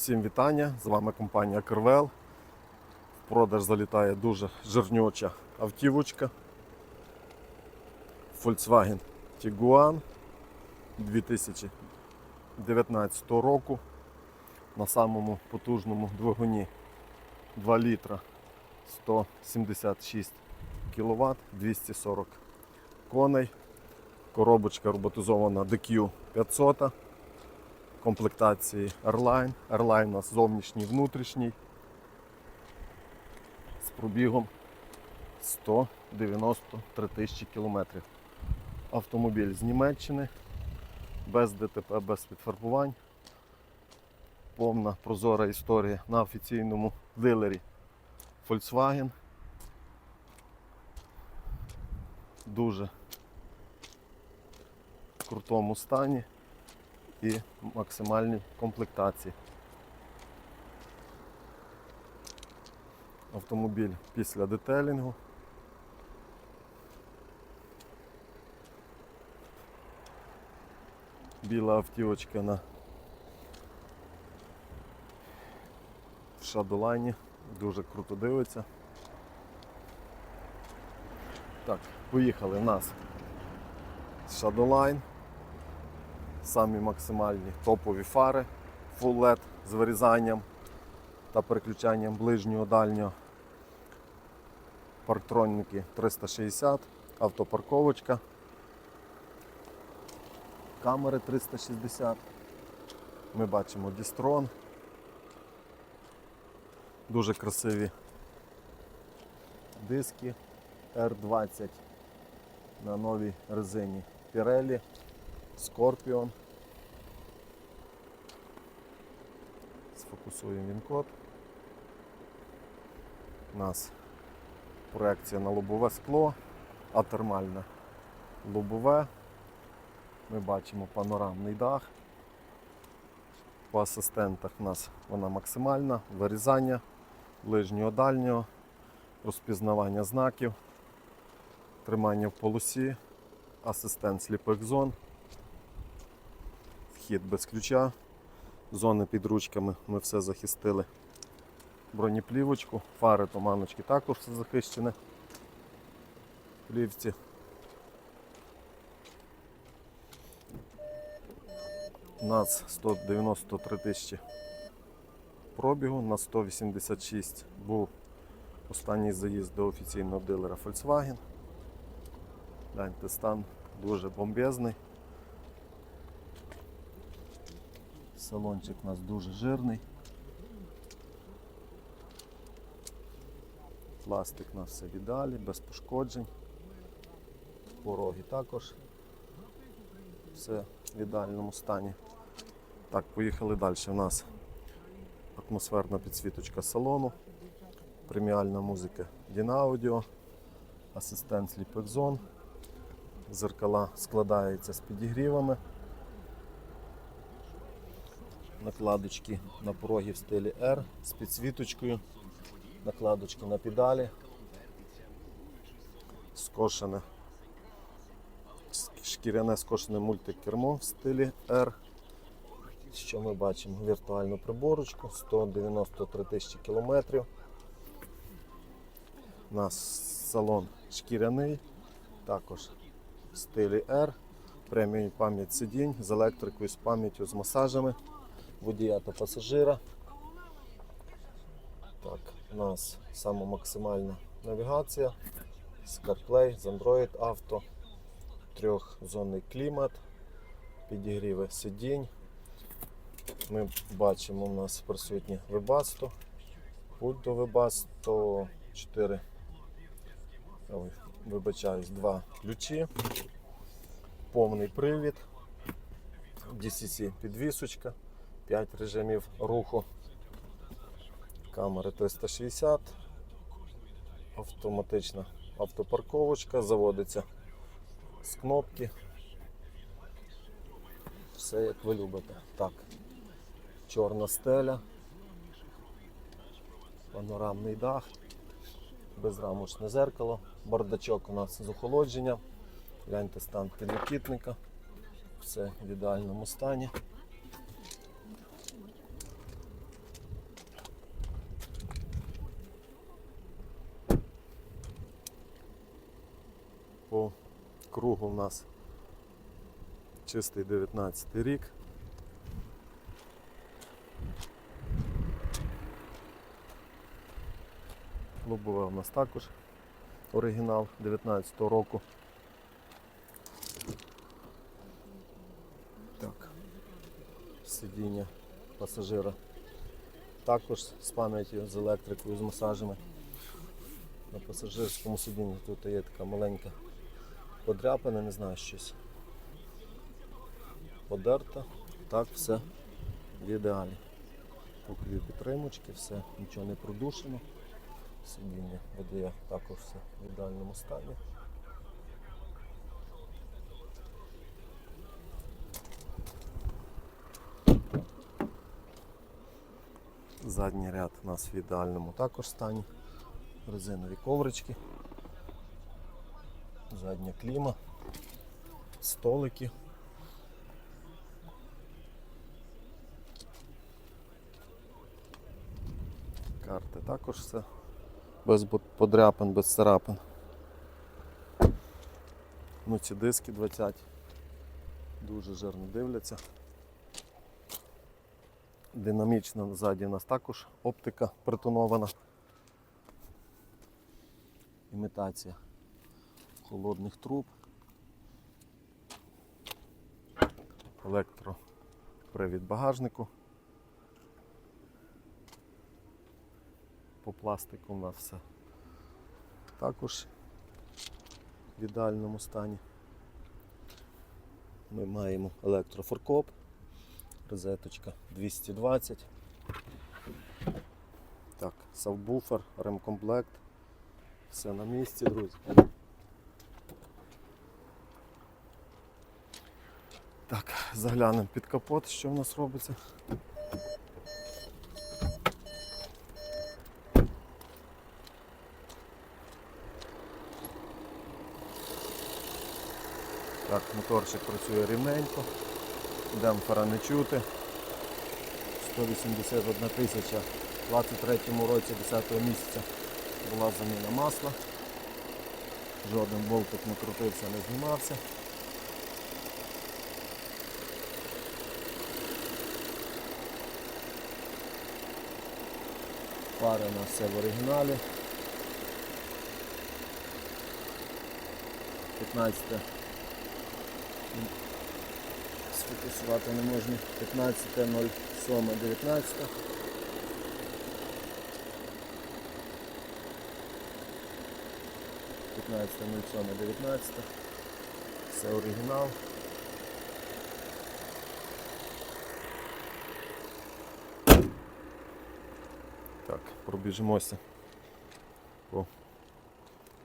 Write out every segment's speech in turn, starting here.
Всім вітання! З вами компанія Кервел. В продаж залітає дуже жирнюча автівочка. Volkswagen Tiguan 2019 року на самому потужному двигуні 2 літра 176 кВт 240 коней. Коробочка роботизована DQ 500 комплектації Airline. Airline у нас зовнішній внутрішній з пробігом 193 тисячі кілометрів. Автомобіль з Німеччини, без ДТП, без підфарбувань. Повна прозора історія на офіційному дилері Volkswagen. Дуже в крутому стані і максимальній комплектації. Автомобіль після детелінгу. Біла автівочка на шадолайні. Дуже круто дивиться. Так, поїхали в нас Shadowline самі максимальні топові фари Full LED з вирізанням та переключанням ближнього дальнього. Парктронники 360, автопарковочка, камери 360. Ми бачимо Дістрон. Дуже красиві диски R20 на новій резині Pirelli. Scorpion. Сфокусуємо він код. У нас проекція на лобове скло, атермальне лобове. Ми бачимо панорамний дах. По асистентах у нас вона максимальна, вирізання ближнього дальнього, розпізнавання знаків, тримання в полосі, асистент сліпих зон вхід без ключа. Зони під ручками ми все захистили. Бронеплівочку, фари туманочки також все захищене. Плівці. У нас 193 тисячі пробігу на 186 був останній заїзд до офіційного дилера Volkswagen. Гляньте, стан дуже бомбезний. Салончик у нас дуже жирний. Пластик у нас все в ідеалі, без пошкоджень. Пороги також. Все в ідеальному стані. Так, поїхали далі. У нас атмосферна підсвіточка салону, преміальна музика Дінаудіо, асистент сліпих зон. Зеркала складаються з підігрівами накладочки на порогі в стилі R з підсвіточкою, накладочки на педалі, скошене, шкіряне скошене мультикермо в стилі R. Що ми бачимо? Віртуальну приборочку, 193 тисячі кілометрів. У нас салон шкіряний, також в стилі R, преміум пам'ять сидінь з електрикою, з пам'яттю, з масажами водія та пасажира. Так, у нас сама максимальна навігація з CarPlay, з Android Auto, трьохзонний клімат, підігріви сидінь. Ми бачимо, у нас присутні Webasto, пульт до Webasto, 4, ой, вибачаюсь, два ключі, повний привід, DCC підвісочка. 5 режимів руху. Камери 360, автоматична автопарковочка, заводиться з кнопки. Все як ви любите. Так, чорна стеля, панорамний дах, безрамочне зеркало, бардачок у нас з охолодження. Гляньте стан підлокітника. Все в ідеальному стані. Кругу у нас чистий 19 рік. Лобове у нас також оригінал 19 го року. Так. Сидіння пасажира також з пам'яттю, з електрикою, з масажами. На пасажирському сидінні тут є така маленька подряпина, не знаю щось. Подерта. Так, все в ідеалі. Поклі підтримочки, все, нічого не продушено. Сидіння водія також все в ідеальному стані. Задній ряд у нас в ідеальному також стані. Резинові коврички. Задня кліма, столики. Карти також все без подряпин, без царапин. Ну ці диски 20 дуже жирно дивляться. Динамічно ззаді у нас також оптика притонована. Імітація холодних труб. Електропривід багажнику. По пластику у нас все також в ідеальному стані. Ми маємо електрофоркоп, розеточка 220. Так, сабвуфер, ремкомплект. Все на місці, друзі. Так, заглянемо під капот, що в нас робиться. Так, моторчик працює рівненько, демпфера не чути. 181 тисяча у 23 році 10 місяця була заміна масла. Жоден болтик не крутився, не знімався. Нас все в оригіналі. 15 сфокусувати не можна. 15.07.19. П'ятнадцяте нуль сьоме дев'ятнадцяте. Все оригінал. Так, пробіжимося по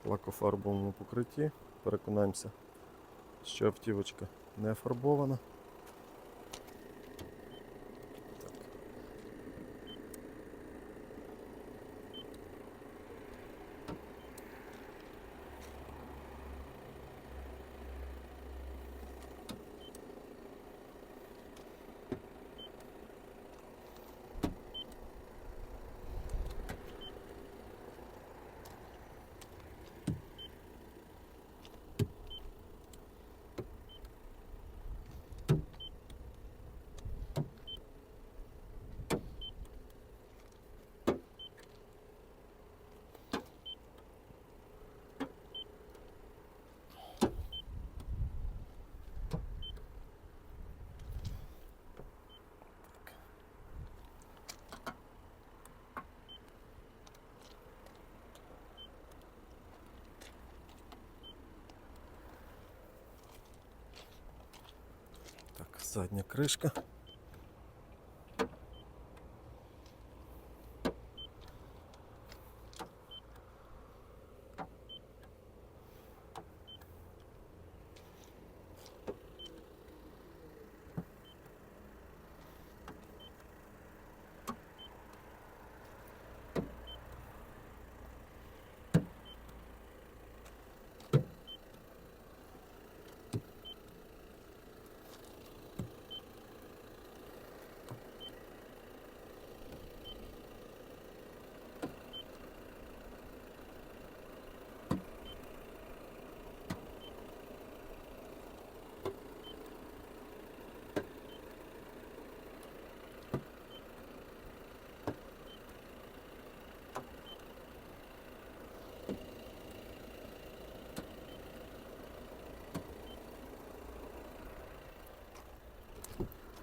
лакофарбовому покритті. Переконаємося, що автівочка не фарбована. Так. Так, задня кришка.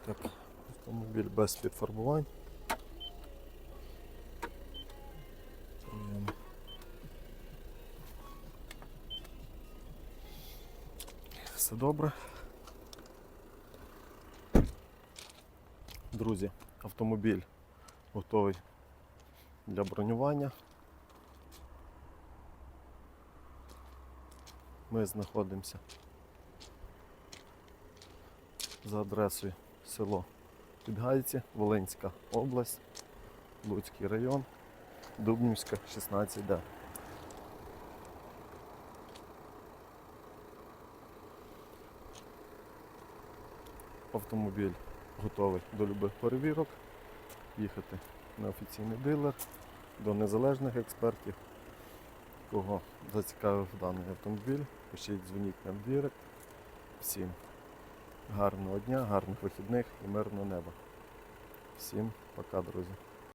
Автомобіль без підфарбувань. Все добре. Друзі, автомобіль готовий для бронювання. Ми знаходимося за адресою село Підгайці, Волинська область, Луцький район, Дубнівська, 16Д. Автомобіль готовий до любих перевірок. Їхати на офіційний дилер, до незалежних експертів. Кого зацікавив даний автомобіль, пишіть, дзвоніть нам в директ. Всім гарного дня, гарних вихідних і мирного неба. Всім пока, друзі.